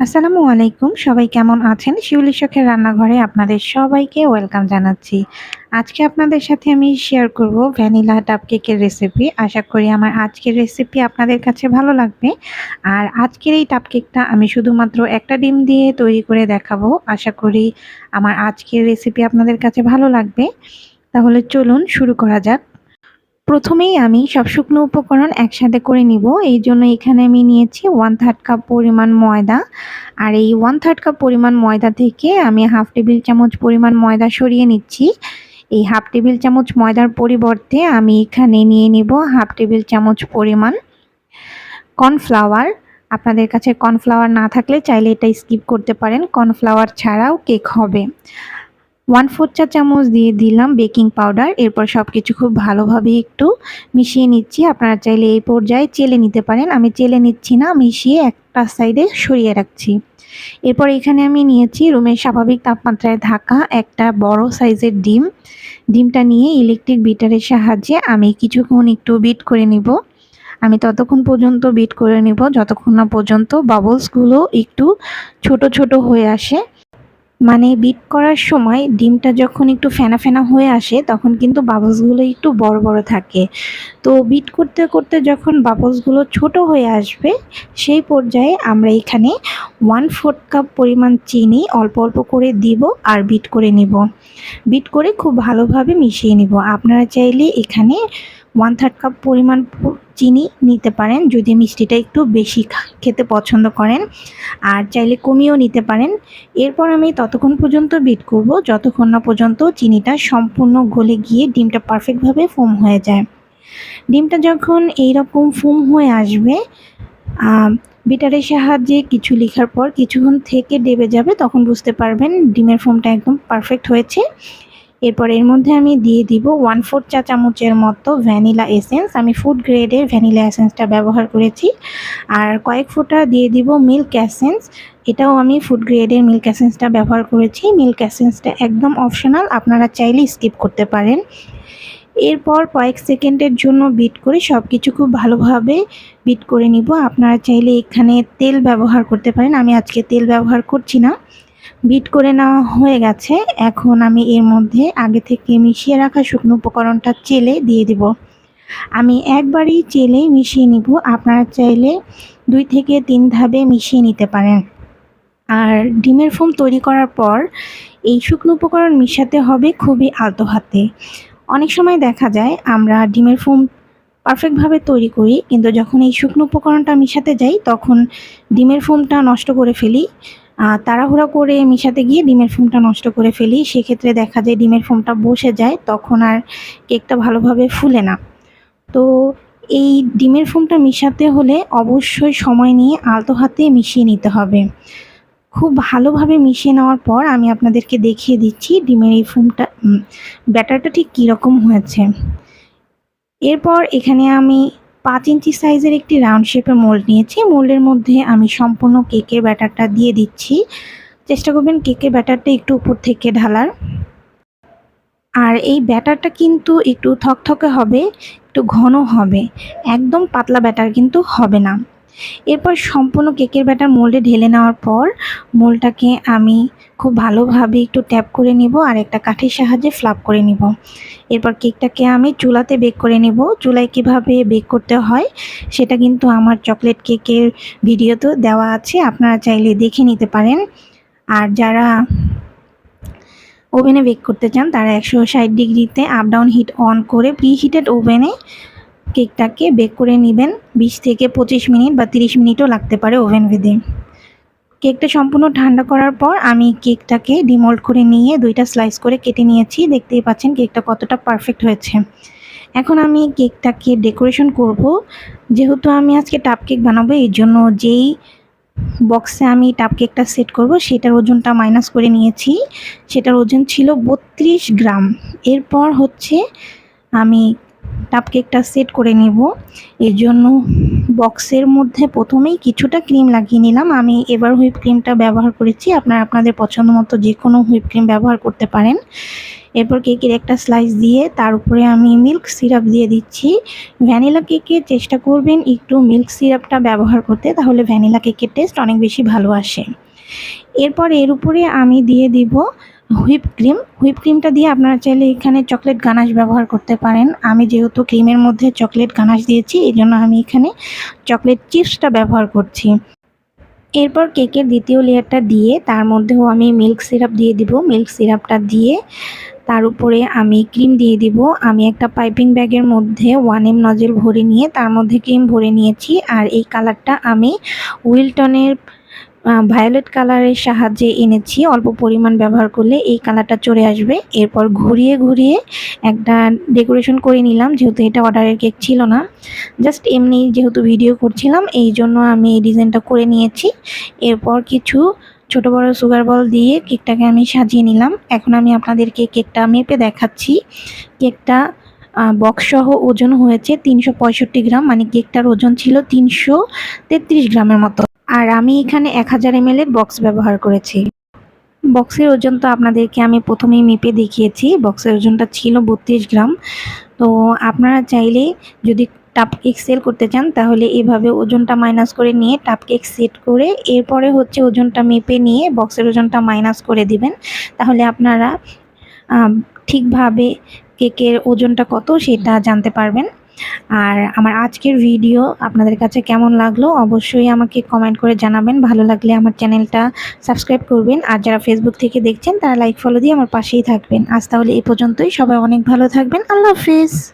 আসসালামু আলাইকুম। সবাই কেমন আছেন? শিউলি শখের রান্নাঘরে আপনাদের সবাইকে ওয়েলকাম জানাচ্ছি। আজকে আপনাদের সাথে আমি শেয়ার করব ভ্যানিলা ডাব কেকের রেসিপি। আশা করি আমার আজকের রেসিপি আপনাদের কাছে ভালো লাগবে। আর আজকের এই ডাব কেকটা আমি শুধুমাত্র একটা ডিম দিয়ে তৈরি করে দেখাবো। আশা করি আমার আজকের রেসিপি আপনাদের কাছে ভালো লাগবে। তাহলে চলুন শুরু করা যাক। প্রথমেই আমি সব শুকনো উপকরণ একসাথে করে নিব। এই জন্য এখানে আমি নিয়েছি ওয়ান থার্ড কাপ পরিমাণ ময়দা। আর এই ওয়ান থার্ড কাপ পরিমাণ ময়দা থেকে আমি হাফ টেবিল চামচ পরিমাণ ময়দা সরিয়ে নিচ্ছি। এই হাফ টেবিল চামচ ময়দার পরিবর্তে আমি এখানে নিয়ে নিব হাফ টেবিল চামচ পরিমাণ কর্নফ্লাওয়ার আপনাদের কাছে কর্নফ্লাওয়ার না থাকলে চাইলে এটা স্কিপ করতে পারেন। কর্নফ্লাওয়ার ছাড়াও কেক হবে। ওয়ান ফোর চা চামচ দিয়ে দিলাম বেকিং পাউডার এরপর সব কিছু খুব ভালোভাবে একটু মিশিয়ে নিচ্ছি। আপনারা চাইলে এই পর্যায়ে চেলে নিতে পারেন। আমি চেলে নিচ্ছি না, মিশিয়ে একটা সাইডে সরিয়ে রাখছি। এরপর এখানে আমি নিয়েছি রুমের স্বাভাবিক তাপমাত্রায় থাকা একটা বড় সাইজের ডিম। ডিমটা নিয়ে ইলেকট্রিক বিটারের সাহায্যে আমি কিছুক্ষণ একটু বিট করে নিব। আমি ততক্ষণ পর্যন্ত বিট করে নিব, যতক্ষণ না পর্যন্ত বাবলসগুলো একটু ছোট ছোট হয়ে আসে। মানে বিট করার সময় ডিমটা যখন একটু ফেনা ফেনা হয়ে আসে, তখন কিন্তু বাবলসগুলো একটু বড় বড় থাকে। তো বিট করতে করতে যখন বাবলসগুলো ছোট হয়ে আসবে, সেই পর্যায়ে আমরা এখানে ওয়ান ফোর্থ কাপ পরিমাণ চিনি অল্প অল্প করে দিব আর বিট করে নিব। বিট করে খুব ভালোভাবে মিশিয়ে নিব। আপনারা চাইলে এখানে ওয়ান থার্ড কাপ পরিমাণ চিনি নিতে পারেন। যদি মিষ্টিটা একটু বেশি খেতে পছন্দ করেন, আর চাইলে কমিয়েও নিতে পারেন। এরপর আমি ততক্ষণ পর্যন্ত বিট করব। যতক্ষণ না পর্যন্ত চিনিটা সম্পূর্ণ গলে গিয়ে ডিমটা পারফেক্টভাবে ফোম হয়ে যায়। ডিমটা যখন এইরকম ফোম হয়ে আসবে বিটারের সাহায্যে কিছু লেখার পর কিছুক্ষণ থেকে ডেবে যাবে, তখন বুঝতে পারবেন ডিমের ফোমটা একদম পারফেক্ট হয়েছে। এরপর এর মধ্যে আমি দিয়ে দিব ওয়ান ফোর চা চামচের মতো ভ্যানিলা এসেন্স আমি ফুড গ্রেডের ভ্যানিলা এসেন্সটা ব্যবহার করেছি। আর কয়েক ফোঁটা দিয়ে দিব মিল্ক এসেন্স এটাও আমি ফুড গ্রেডের মিল্ক এসেন্সটা ব্যবহার করেছি। মিল্ক এসেন্সটা একদম অপশনাল আপনারা চাইলে স্কিপ করতে পারেন। এরপর কয়েক সেকেন্ডের জন্য বিট করে সব কিছু খুব ভালোভাবে বিট করে নিব। আপনারা চাইলে এখানে তেল ব্যবহার করতে পারেন। আমি আজকে তেল ব্যবহার করছি না। বিট করে নেওয়া হয়ে গেছে। এখন আমি এর মধ্যে আগে থেকে মিশিয়ে রাখা শুকনো উপকরণটা চেলে দিয়ে দিব। আমি একবারই চেলে মিশিয়ে নিব। আপনারা চাইলে দুই থেকে তিন ধাপে মিশিয়ে নিতে পারেন। আর ডিমের ফোম তৈরি করার পর এই শুকনো উপকরণ মিশাতে হবে খুবই আলতো হাতে। অনেক সময় দেখা যায় আমরা ডিমের ফোম পারফেক্টভাবে তৈরি করি, কিন্তু যখন এই শুকনো উপকরণটা মিশাতে যাই, তখন ডিমের ফোমটা নষ্ট করে ফেলি। তাড়াহুড়া করে মিশাতে গিয়ে ডিমের ফোমটা নষ্ট করে ফেলি। সেক্ষেত্রে দেখা যায় ডিমের ফোমটা বসে যায়, তখন আর কেকটা ভালোভাবে ফুলে না। তো এই ডিমের ফোমটা মিশাতে হলে অবশ্যই সময় নিয়ে আলতো হাতে মিশিয়ে নিতে হবে। খুব ভালোভাবে মিশিয়ে নেওয়ার পর আমি আপনাদেরকে দেখিয়ে দিচ্ছি ডিমের এই ফোমটা ব্যাটারটা ঠিক কীরকম হয়েছে। এরপর এখানে আমি পাঁচ ইঞ্চি সাইজের একটি রাউন্ড শেপের মোল্ড নিয়েছি। মোল্ডের মধ্যে আমি সম্পূর্ণ কেকের ব্যাটারটা দিয়ে দিচ্ছি। চেষ্টা করবেন কেকের ব্যাটারটা একটু উপর থেকে ঢালার। আর এই ব্যাটারটা কিন্তু একটু থকথকে হবে, একটু ঘন হবে। একদম পাতলা ব্যাটার কিন্তু হবে না। এরপর সম্পূর্ণ কেকের ব্যাটার মোল্ডে ঢেলে নেওয়ার পর মোলটাকে আমি খুব ভালোভাবে একটু ট্যাপ করে নিব আর একটা কাঠের সাহায্যে ফ্লাপ করে নিব। এরপর কেকটাকে আমি চুলাতে বেক করে নেব। চুলায় কীভাবে বেক করতে হয় সেটা কিন্তু আমার চকলেট কেকের ভিডিওতে দেওয়া আছে, আপনারা চাইলে দেখে নিতে পারেন। আর যারা ওভেনে বেক করতে চান, তারা একশো ষাট ডিগ্রিতে আপ ডাউন হিট অন করে প্রি হিটেড ওভেনে কেকটাকে বেক করে নেবেন। বিশ থেকে পঁচিশ মিনিট বা তিরিশ মিনিটও লাগতে পারে ওভেন ভেদে কেকটা সম্পূর্ণ ঠান্ডা করার পর আমি কেকটাকে ডিমোল্ড করে নিয়ে দুইটা স্লাইস করে কেটে নিয়েছি। দেখতেই পাচ্ছেন কেকটা কতটা পারফেক্ট হয়েছে। এখন আমি কেকটাকে ডেকোরেশন করব। যেহেতু আমি আজকে টাপ কেক বানাবো এই জন্য যেই বক্সে আমি টাপ কেকটা সেট করব, সেটার ওজনটা মাইনাস করে নিয়েছি। সেটার ওজন ছিল বত্রিশ গ্রাম। এরপর হচ্ছে আমি টাপ কেকটা সেট করে নেব। এর জন্য বক্সের মধ্যে প্রথমেই কিছুটা ক্রিম লাগিয়ে নিলাম। আমি এবার হুইপ ক্রিমটা ব্যবহার করেছি। আপনারা আপনাদের পছন্দ মতো যে কোনো হুইপ ক্রিম ব্যবহার করতে পারেন। এরপর কেকের একটা স্লাইস দিয়ে তার উপরে আমি মিল্ক সিরাপ দিয়ে দিচ্ছি। ভ্যানিলা কেকে চেষ্টা করবেন একটু মিল্ক সিরাপটা ব্যবহার করতে, তাহলে ভ্যানিলা কেকের টেস্ট অনেক বেশি ভালো আসে। এরপর এর উপরে আমি দিয়ে দিব হুইপ ক্রিম। হুইপ ক্রিমটা দিয়ে আপনারা চাইলে এখানে চকলেট গানাশ ব্যবহার করতে পারেন। আমি যেহেতু ক্রিমের মধ্যে চকলেট গানাশ দিয়েছি এই জন্য আমি এখানে চকলেট চিপসটা ব্যবহার করছি। এরপর কেকের দ্বিতীয় লেয়ারটা দিয়ে তার মধ্যেও আমি মিল্ক সিরাপ দিয়ে দিব। মিল্ক সিরাপটা দিয়ে তার উপরে আমি ক্রিম দিয়ে দিব। আমি একটা পাইপিং ব্যাগের মধ্যে ওয়ান এম নজেল ভরে নিয়ে তার মধ্যে ক্রিম ভরে নিয়েছি। আর এই কালারটা আমি উইলটনের ভায়োলেট কালারের সাহায্যে এনেছি। অল্প পরিমাণ ব্যবহার করলে এই কালারটা চলে আসবে। এরপর ঘুরিয়ে ঘুরিয়ে একটা ডেকোরেশন করে নিলাম, যেহেতু এটা অর্ডারের কেক ছিল না। জাস্ট এমনি যেহেতু ভিডিও করছিলাম, এই জন্য আমি এই ডিজাইনটা করে নিয়েছি। এরপর কিছু ছোট বড় সুগার বল দিয়ে কেকটাকে আমি সাজিয়ে নিলাম। এখন আমি আপনাদেরকে কেকটা মেপে দেখাচ্ছি। কেকটা বক্স সহ ওজন হয়েছে তিনশো পঁয়ষট্টি গ্রাম মানে কেকটার ওজন ছিল তিনশো তেত্রিশ গ্রামের মতো। আর আমি এখানে এক হাজার এম বক্স ব্যবহার করেছি। বক্সের ওজন তো আপনাদেরকে আমি প্রথমেই মেপে দেখিয়েছি। বক্সের ওজনটা ছিল বত্রিশ গ্রাম। তো আপনারা চাইলে যদি টাপ কেক সেল করতে চান, তাহলে এভাবে ওজনটা মাইনাস করে নিয়ে টাপ কেক সেট করে এরপরে হচ্ছে ওজনটা মেপে নিয়ে বক্সের ওজনটা মাইনাস করে দিবেন। তাহলে আপনারা ঠিকভাবে কেকের ওজনটা কত সেটা জানতে পারবেন। আর আমার আজকের ভিডিও আপনাদের কাছে কেমন লাগল অবশ্যই আমাকে কমেন্ট করে জানাবেন। ভালো লাগলে আমার চ্যানেলটা সাবস্ক্রাইব করবেন। আর যারা ফেসবুক থেকে দেখছেন, তারা লাইক ফলো দিয়ে আমার পাশেই থাকবেন। আজ তাহলে এ পর্যন্তই। সবাই অনেক ভালো থাকবেন। আল্লাহ হাফিজ।